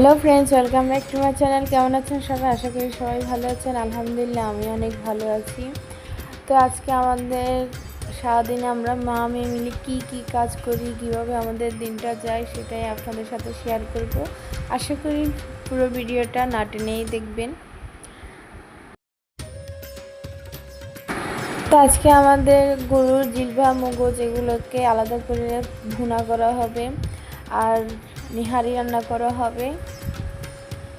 Hello friends welcome back to my channel কেমন আছেন সবাই? আশা করি সবাই ভালো আছেন। আলহামদুলিল্লাহ, আমি অনেক ভালো আছি। তো আজকে আমাদের সারাদিনে আমরা মা, মেয়ে মিলে কী কী কাজ করি, কীভাবে আমাদের দিনটা যায় সেটাই আপনাদের সাথে শেয়ার করব। আশা করি পুরো ভিডিওটা না টেনেই দেখবেন। তো আজকে আমাদের গরুর জিলভা মগজ এগুলোকে আলাদা করে ভুনা করা হবে। আর নিহারি রান্না করা হবে।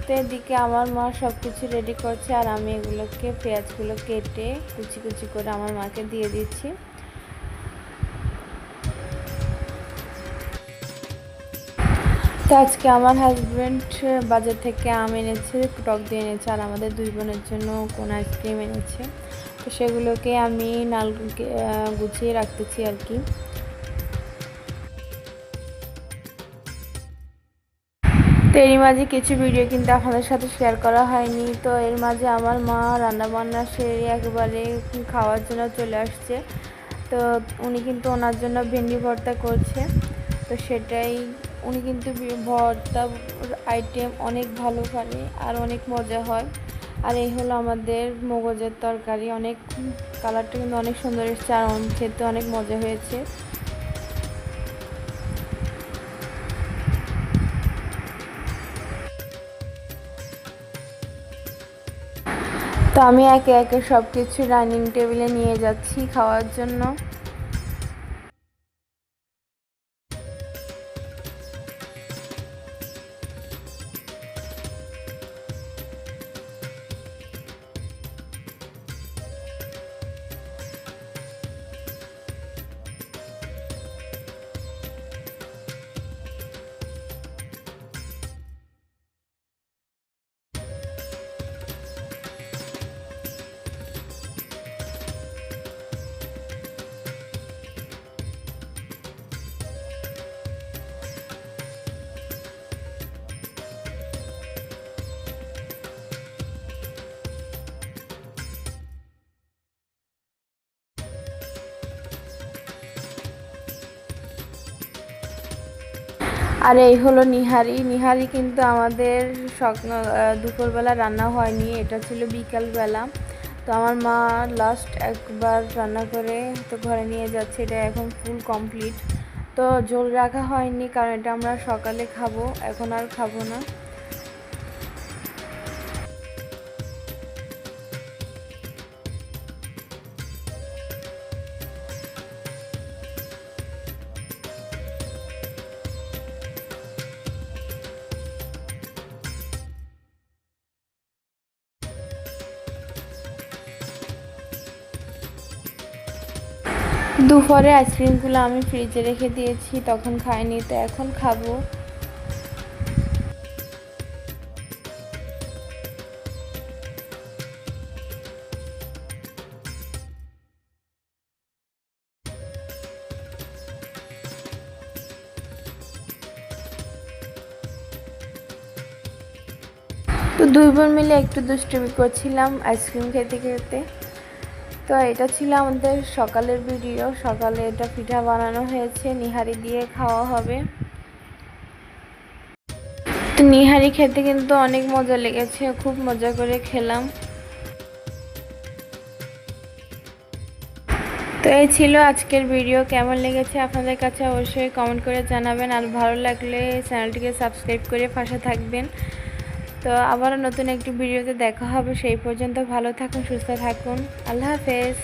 তো এদিকে আমার মা সব কিছু রেডি করছে আর আমি এগুলোকে, পেঁয়াজগুলো কেটে কুচি কুচি করে আমার মাকে দিয়ে দিচ্ছি। তো আজকে আমার হাজব্যান্ড বাজার থেকে আম এনেছে, টক দিয়ে এনেছে আর আমাদের দুই বোনের জন্য কোন আইসক্রিম এনেছে। তো সেগুলোকে আমি নাল গুছিয়ে রাখতেছি আর কি। তো এরই মাঝে কিছু ভিডিও কিন্তু আপনাদের সাথে শেয়ার করা হয়নি। তো এর মাঝে আমার মা রান্নাবান্না সেরে একেবারে খাওয়ার জন্য চলে আসছে। তো উনি কিন্তু ওনার জন্য ভেন্ডি ভর্তা করছে। তো সেটাই উনি কিন্তু ভর্তা আইটেম অনেক ভালো পারে আর অনেক মজা হয়। আর এই হলো আমাদের মগজের তরকারি। অনেক কালারটা কিন্তু অনেক সুন্দর এসছে আর খেতে অনেক মজা হয়েছে। তো আমি একে একে সব কিছু ডাইনিং টেবিলে নিয়ে যাচ্ছি খাওয়ার জন্য। আর এই হলো নিহারি। নিহারি কিন্তু আমাদের স্বপ্ন দুপুরবেলা রান্না হয়নি, এটা ছিল বিকালবেলা। তো আমার মা লাস্ট একবার রান্না করে তো ঘরে নিয়ে যাচ্ছে, এটা এখন ফুল কমপ্লিট তো জল রাখা হয়নি, কারণ এটা আমরা সকালে খাব, এখন আর খাব না। দুপুরে আইসক্রিমগুলো আমি ফ্রিজে রেখে দিয়েছি, তখন খাইনি, তো এখন খাব। তো দুই বোন মিলে একটু দুষ্টুমি করছিলাম, আইসক্রিম খেতে খেতে। তো এটা ছিল আমাদের সকালের ভিডিও সকালে এটা পিঠা বানানো হয়েছে। নিহারি দিয়ে খাওয়া হবে। তো নিহারি খেতে কিন্তু অনেক মজা লেগেছে। খুব মজা করে খেলাম। তো এই ছিল আজকের ভিডিও কেমন লেগেছে আপনাদের কাছে অবশ্যই কমেন্ট করে জানাবেন। আর ভালো লাগলে চ্যানেলটিকে সাবস্ক্রাইব করে পাশে থাকবেন। তো আবারও নতুন একটি ভিডিওতে দেখা হবে, সেই পর্যন্ত ভালো থাকুন, সুস্থ থাকুন। আল্লাহ হাফেজ।